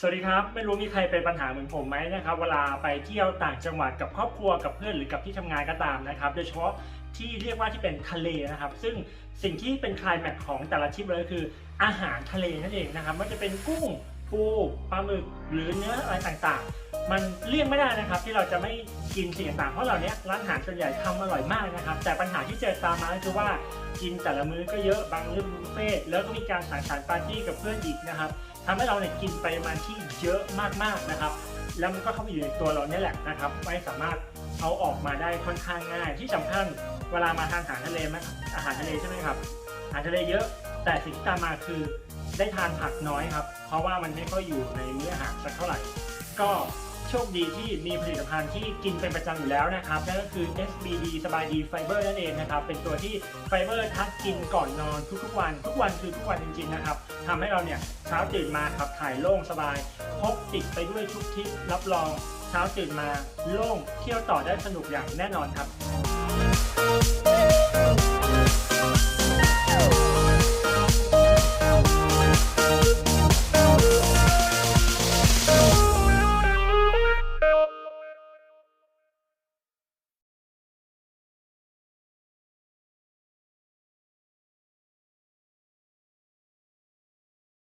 สวัสดีครับ ไม่รู้มีใครเป็นปัญหาเหมือนผมไหมนะครับ เวลาไปเที่ยวต่างจังหวัดกับครอบครัวกับเพื่อนหรือกับที่ทำงานก็ตามนะครับ โดยเฉพาะที่เรียกว่าที่เป็นทะเลนะครับ ซึ่งสิ่งที่เป็นคลายแม็กของแต่ละทริปเลยคืออาหารทะเลนั่นเองนะครับว่าจะเป็นกุ้งปูปลาหมึกหรือเนื้ออะไรต่างๆ มันเลี่ยงไม่ได้นะครับ ที่เราจะไม่กินสิ่งต่างๆเพราะเหล่านี้ร้านอาหารส่วนใหญ่ทำอร่อยมากนะครับ แต่ปัญหาที่เจอตามมาคือว่ากินแต่ละมื้อก็เยอะบางมื้อบุฟเฟ่ต์แล้วก็มีการสังสรรค์ปาร์ตี้กับเพื่อนอีกนะครับ ทำให้เราเนี่ยกินปริมาณที่เยอะมากๆนะครับ แล้วมันก็เข้าไปอยู่ในตัวเราเนี่ยแหละนะครับ ไม่สามารถเอาออกมาได้ค่อนข้างง่าย ที่สำคัญเวลามาทานอาหารทะเลไหมอาหารทะเลใช่ไหมครับอาหารทะเลเยอะ แต่สิ่งที่ตามมาคือได้ทานผักน้อยครับ เพราะว่ามันไม่ค่อยอยู่ในมื้ออาหารสักเท่าไหร่ ก็ โชคดีที่มีผลิตภัณฑ์ที่กินเป็นประจำอยู่แล้วนะครับนั่นก็คือ SBD สบายดีไฟเบอร์นั่นเองนะครับ เป็นตัวที่ไฟเบอร์ทักกินก่อนนอนทุกๆวัน ทุกวันคือทุกวันจริงๆนะครับทำให้เราเนี่ยเช้าตื่นมาขับถ่ายโล่งสบายพกติดไปด้วยทุกทิศรับรองเช้าตื่นมาโล่งเที่ยวต่อได้สนุกอย่างแน่นอนครับ